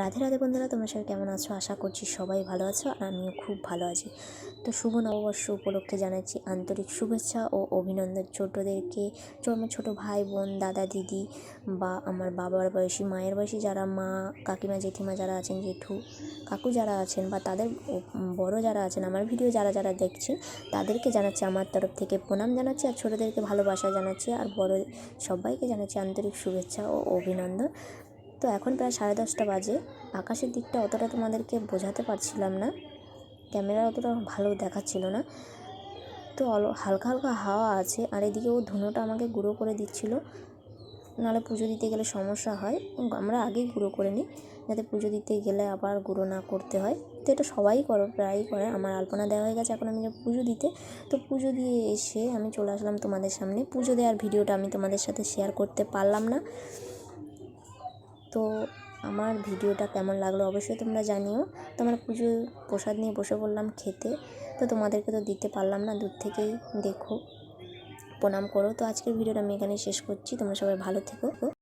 রাধে রাধে বন্ধুরা, তোমরা সবাই কেমন আছো? আশা করছি সবাই ভালো আছো আর আমিও খুব ভালো আছি। তো শুভ নববর্ষ উপলক্ষে জানাচ্ছি আন্তরিক শুভেচ্ছা ও অভিনন্দন ছোটোদেরকে। আমার ছোটো ভাই, বোন, দাদা, দিদি বা আমার বাবার বয়সী, মায়ের বয়সী যারা মা, কাকিমা, জেঠিমা যারা আছেন, জেঠু, কাকু যারা আছেন বা তাদের বড় যারা আছেন, আমার ভিডিও যারা যারা দেখছেন তাদেরকে জানাচ্ছি, আমার তরফ থেকে প্রণাম জানাচ্ছি আর ছোটোদেরকে ভালোবাসা জানাচ্ছি আর বড় সবাইকে জানাচ্ছি আন্তরিক শুভেচ্ছা ও অভিনন্দন। তো এখন প্রায় সাড়ে দশটা বাজে। আকাশের দিকটা অতটা তোমাদেরকে বোঝাতে পারছিলাম না। ক্যামেরা অতটা ভালো দেখাচ্ছিল না। তো হালকা হালকা হাওয়া আছে আর এদিকে ও ধুনোটা আমাকে গুঁড়ো করে দিচ্ছিল। নাহলে পুজো দিতে গেলে সমস্যা হয়। আমরা আগেই গুঁড়ো করে নিই, যাতে পুজো দিতে গেলে আবার গুঁড়ো না করতে হয়। তো এটা সবাই করো, প্রায়ই করে। আমার আলপনা দেওয়া হয়ে গেছে, এখন আমি পুজো দিতে। তো পুজো দিয়ে এসে আমি চলে আসলাম তোমাদের সামনে। পুজো দেওয়ার ভিডিওটা আমি তোমাদের সাথে শেয়ার করতে পারলাম না। তো আমার ভিডিওটা কেমন লাগল অবশ্যই তোমরা জানিও। তো আমরা পুজোর প্রসাদ নিয়ে বসে বললাম খেতে। তো তোমাদেরকে তো দিতে পারলাম না, দূর থেকেই দেখো, প্রণাম করো। তো আজকের ভিডিওটা আমি এখানে শেষ করছি। তোমরা সবাই ভালো থেকো।